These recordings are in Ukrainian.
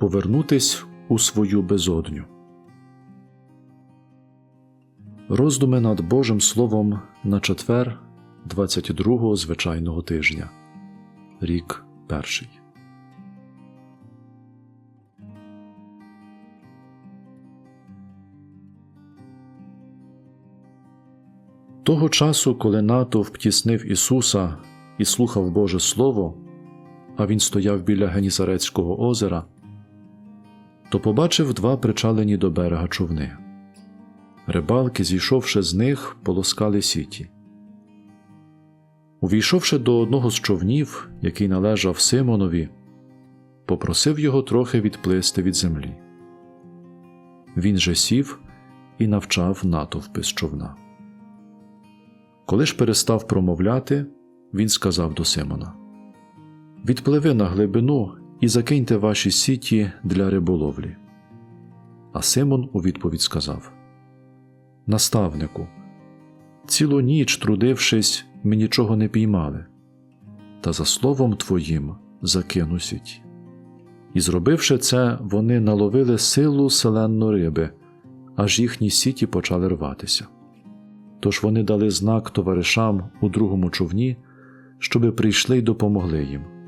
повернутись у свою безодню. Роздуми над Божим Словом на четвер 22-го звичайного тижня. Рік перший. Того часу, коли натовп тіснив Ісуса і слухав Боже Слово, а він стояв біля Генісарецького озера, то побачив два причалені до берега човни. Рибалки, зійшовши з них, полоскали сіті. Увійшовши до одного з човнів, який належав Симонові, попросив його трохи відплисти від землі. Він же сів і навчав натовпи з човна. Коли ж перестав промовляти, він сказав до Симона: Відпливи на глибину і закиньте ваші сіті для риболовлі. А Симон у відповідь сказав: Наставнику, цілу ніч, трудившись, ми нічого не піймали, та за словом твоїм закину сіть. І зробивши це, вони наловили силу селенну риби, аж їхні сіті почали рватися. Тож вони дали знак товаришам у другому човні, щоби прийшли й допомогли їм.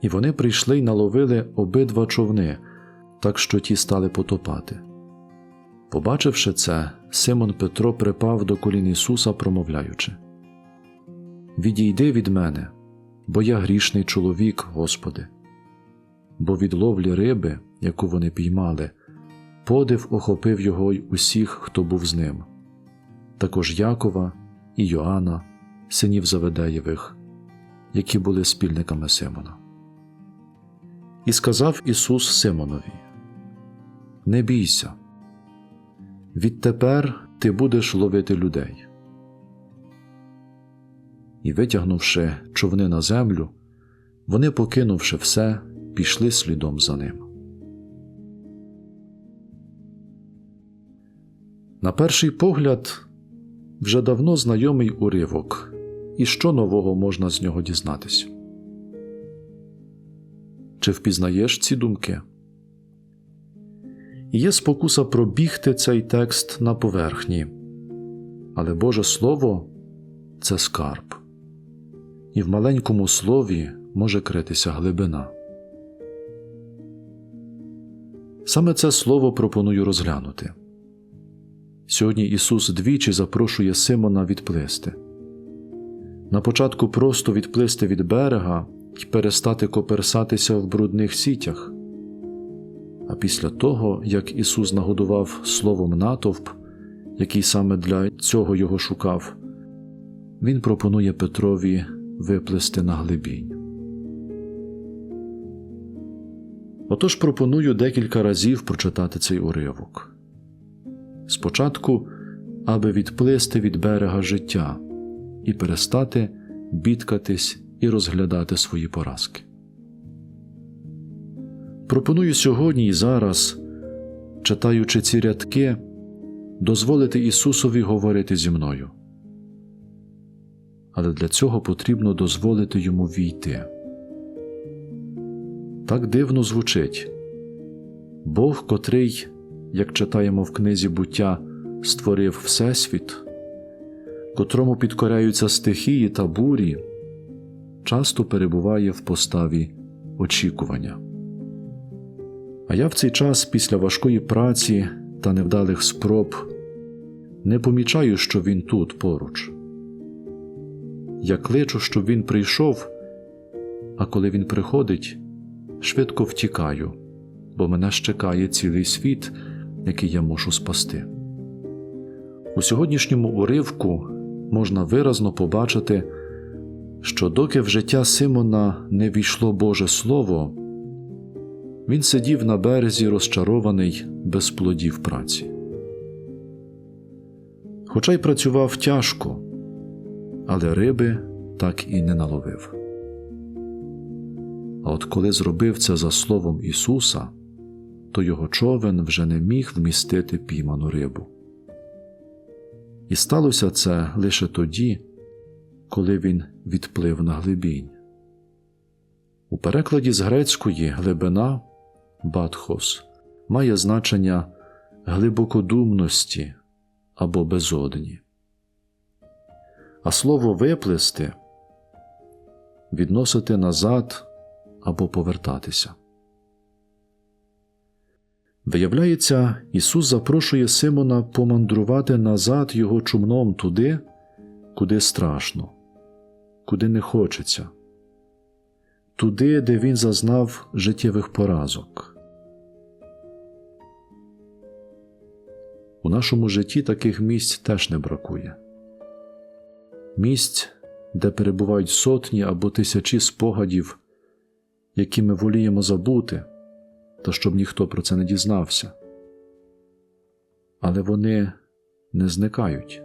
І вони прийшли й наловили обидва човни, так що ті стали потопати. Побачивши це, Симон Петро припав до колін Ісуса, промовляючи: Відійди від мене, бо я грішний чоловік, Господи. Бо від ловлі риби, яку вони піймали, подив охопив його й усіх, хто був з ним також Якова і Йоанна, синів Заведеєвих, які були спільниками Симона. І сказав Ісус Симонові: Не бійся, відтепер ти будеш ловити людей. І, витягнувши човни на землю, вони, покинувши все, пішли слідом за ним. На перший погляд, вже давно знайомий уривок, і що нового можна з нього дізнатися? Чи впізнаєш ці думки? Є спокуса пробігти цей текст на поверхні, але Боже Слово це скарб, і в маленькому слові може критися глибина. Саме це слово пропоную розглянути. Сьогодні Ісус двічі запрошує Симона відплисти. На початку просто відплисти від берега і перестати коперсатися в брудних сітях. А після того, як Ісус нагодував словом натовп, який саме для цього його шукав, Він пропонує Петрові виплисти на глибінь. Отож пропоную декілька разів прочитати цей уривок. Спочатку, аби відплисти від берега життя і перестати бідкатись і розглядати свої поразки. Пропоную сьогодні і зараз, читаючи ці рядки, дозволити Ісусові говорити зі мною. Але для цього потрібно дозволити йому війти. Так дивно звучить Бог, котрий як читаємо в книзі буття, створив Всесвіт, котрому підкоряються стихії та бурі, часто перебуває в поставі очікування. А я в цей час після важкої праці та невдалих спроб не помічаю, що він тут поруч. Я кличу, щоб він прийшов, а коли він приходить, швидко втікаю, бо мене чекає цілий світ який я мушу спасти. У сьогоднішньому уривку можна виразно побачити, що доки в життя Симона не війшло Боже Слово, він сидів на березі розчарований без плодів праці. Хоча й працював тяжко, але риби так і не наловив. А от коли зробив це за словом Ісуса, то його човен вже не міг вмістити пійману рибу. І сталося це лише тоді, коли він відплив на глибінь. У перекладі з грецької глибина батхос має значення глибокодумності або безодні. А слово виплести відносити назад або повертатися. Виявляється, Ісус запрошує Симона помандрувати назад його чумном туди, куди страшно, куди не хочеться, туди, де він зазнав життєвих поразок. У нашому житті таких місць теж не бракує. Місць, де перебувають сотні або тисячі спогадів, які ми воліємо забути, та щоб ніхто про це не дізнався. Але вони не зникають.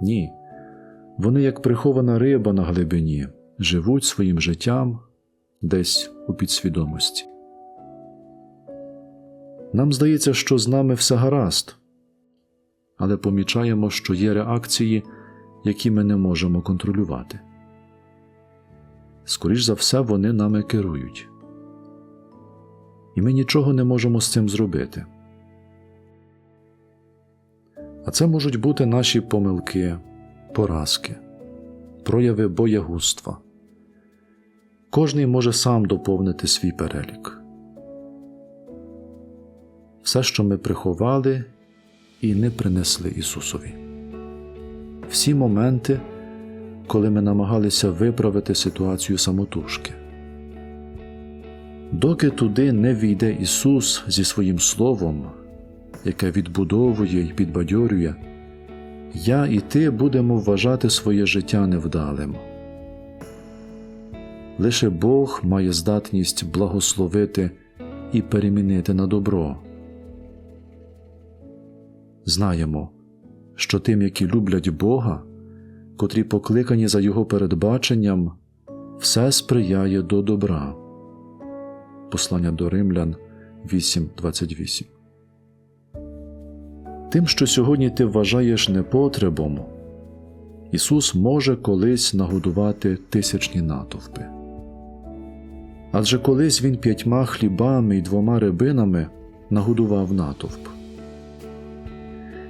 Ні. Вони, як прихована риба на глибині, живуть своїм життям десь у підсвідомості. Нам здається, що з нами все гаразд, але помічаємо, що є реакції, які ми не можемо контролювати. Скоріш за все, вони нами керують. І ми нічого не можемо з цим зробити. А це можуть бути наші помилки, поразки, прояви боягузтва. Кожний може сам доповнити свій перелік. Все, що ми приховали і не принесли Ісусові. Всі моменти, коли ми намагалися виправити ситуацію самотужки. Доки туди не війде Ісус зі своїм Словом, яке відбудовує і підбадьорює, я і ти будемо вважати своє життя невдалим. Лише Бог має здатність благословити і перемінити на добро. Знаємо, що тим, які люблять Бога, котрі покликані за Його передбаченням, все сприяє до добра. Послання до Римлян 8.28 Тим, що сьогодні ти вважаєш непотребом, Ісус може колись нагодувати тисячні натовпи. Адже колись Він п'ятьма хлібами і двома рибинами нагодував натовп.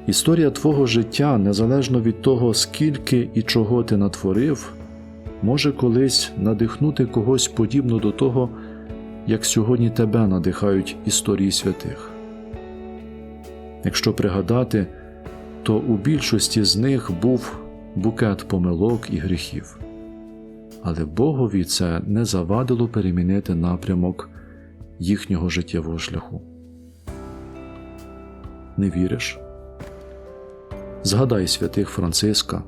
Історія твого життя, незалежно від того, скільки і чого ти натворив, може колись надихнути когось подібно до того, як сьогодні тебе надихають історії святих. Якщо пригадати, то у більшості з них був букет помилок і гріхів, але Богові це не завадило перемінити напрямок їхнього життєвого шляху. Не віриш? Згадай святих Франциска,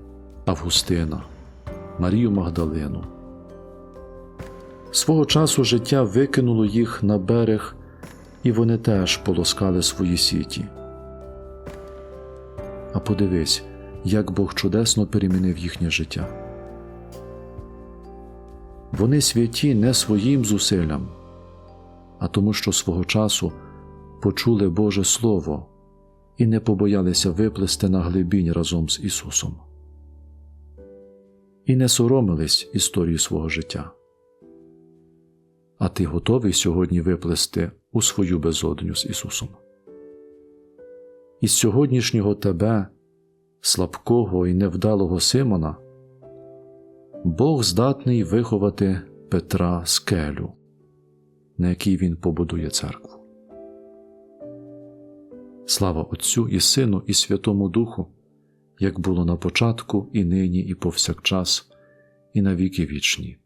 Августина, Марію Магдалину. Свого часу життя викинуло їх на берег, і вони теж полоскали свої сіті. Подивись, як Бог чудесно перемінив їхнє життя. Вони святі не своїм зусиллям, а тому, що свого часу почули Боже Слово і не побоялися виплести на глибінь разом з Ісусом. І не соромились історії свого життя. А ти готовий сьогодні виплести у свою безодню з Ісусом? Із сьогоднішнього тебе, слабкого і невдалого Симона, Бог здатний виховати Петра скелю, на якій він побудує церкву. Слава Отцю і Сину, і Святому Духу, як було на початку, і нині, і повсякчас, і на віки вічні.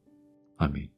Амінь.